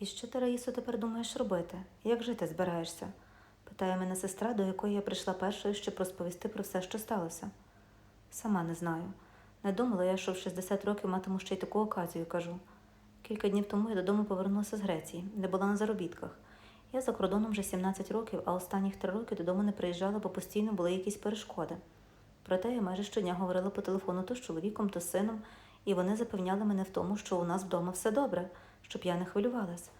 І що ти, Раїсо, тепер думаєш робити? Як жити збираєшся? питає мене сестра, до якої я прийшла першою, щоб розповісти про все, що сталося. Сама не знаю. Не думала я, що в 60 років матиму ще й таку оказію, кажу. Кілька днів тому я додому повернулася з Греції, де була на заробітках. Я за кордоном вже 17 років, а останніх три роки додому не приїжджала, бо постійно були якісь перешкоди. Проте я майже щодня говорила по телефону то з чоловіком, то з сином, і вони запевняли мене в тому, що у нас вдома все добре, щоб я не хвилювалась.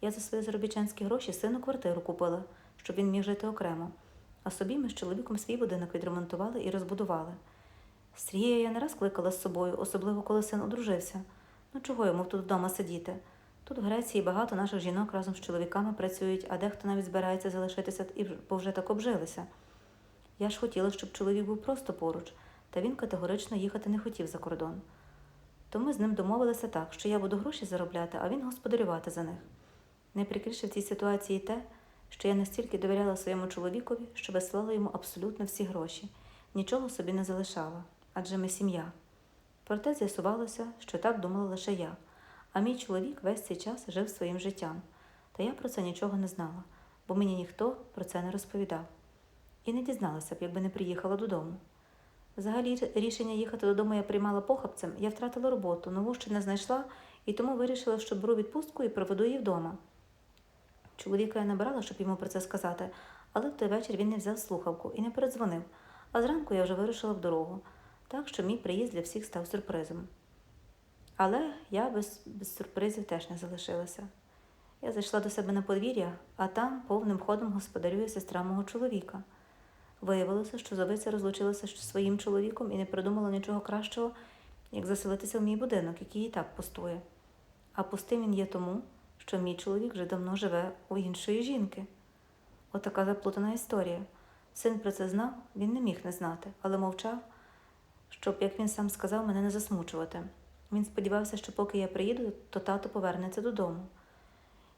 Я за свої заробітчанські гроші сину квартиру купила, щоб він міг жити окремо. А собі ми з чоловіком свій будинок відремонтували і розбудували. Стрія я не раз кликала з собою, особливо коли син одружився. Ну чого йому тут вдома сидіти? Тут в Греції багато наших жінок разом з чоловіками працюють, а дехто навіть збирається залишитися і бо вже так обжилися. Я ж хотіла, щоб чоловік був просто поруч, та він категорично їхати не хотів за кордон. То ми з ним домовилися так, що я буду гроші заробляти, а він господарювати за них. Найприкріше в цій ситуації те, що я настільки довіряла своєму чоловікові, що вислала йому абсолютно всі гроші, нічого собі не залишала, адже ми сім'я. Проте з'ясувалося, що так думала лише я, а мій чоловік весь цей час жив своїм життям, та я про це нічого не знала, бо мені ніхто про це не розповідав. І не дізналася б, якби не приїхала додому. Взагалі, рішення їхати додому я приймала похабцем, я втратила роботу, нову ще не знайшла, і тому вирішила, що беру відпустку і проведу її вдома. Чоловіка я набирала, щоб йому про це сказати, але в той вечір він не взяв слухавку і не передзвонив, а зранку я вже вирушила в дорогу, так що мій приїзд для всіх став сюрпризом. Але я без, без сюрпризів теж не залишилася. Я зайшла до себе на подвір'я, а там повним ходом господарює сестра мого чоловіка. Виявилося, що Зовиця розлучилася зі своїм чоловіком і не придумала нічого кращого, як заселитися в мій будинок, який і так пустує. А пустим він є тому, що мій чоловік вже давно живе у іншої жінки. Отака заплутана історія. Син про це знав, він не міг не знати, але мовчав, щоб, як він сам сказав, мене не засмучувати. Він сподівався, що поки я приїду, то тато повернеться додому.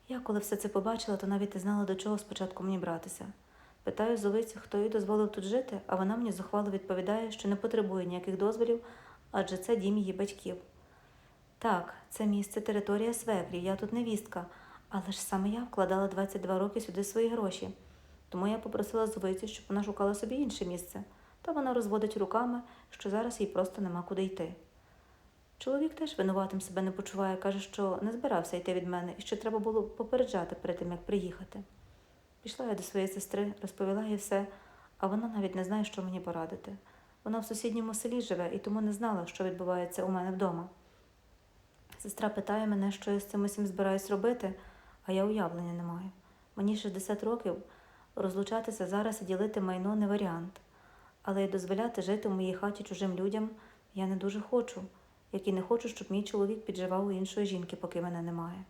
Я, коли все це побачила, то навіть не знала, до чого спочатку мені братися. Питаю Зовицю, хто їй дозволив тут жити, а вона мені зухвало відповідає, що не потребує ніяких дозволів, адже це дім її батьків. Так, це місце територія свекрів, я тут невістка, але ж саме я вкладала 22 роки сюди свої гроші. Тому я попросила Зовицю, щоб вона шукала собі інше місце, та вона розводить руками, що зараз їй просто нема куди йти. Чоловік теж винуватим себе не почуває, каже, що не збирався йти від мене і що треба було попереджати перед тим, як приїхати. Пішла я до своєї сестри, розповіла їй все, а вона навіть не знає, що мені порадити. Вона в сусідньому селі живе і тому не знала, що відбувається у мене вдома. Сестра питає мене, що я з цим усім збираюсь робити, а я уявлення не маю. Мені 60 років розлучатися зараз і ділити майно не варіант, але й дозволяти жити в моїй хаті чужим людям я не дуже хочу, як і не хочу, щоб мій чоловік підживав у іншої жінки, поки мене немає.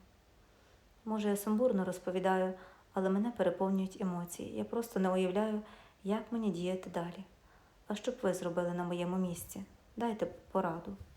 Може, я сумбурно розповідаю, але мене переповнюють емоції. Я просто не уявляю, як мені діяти далі. А що б ви зробили на моєму місці? Дайте пораду.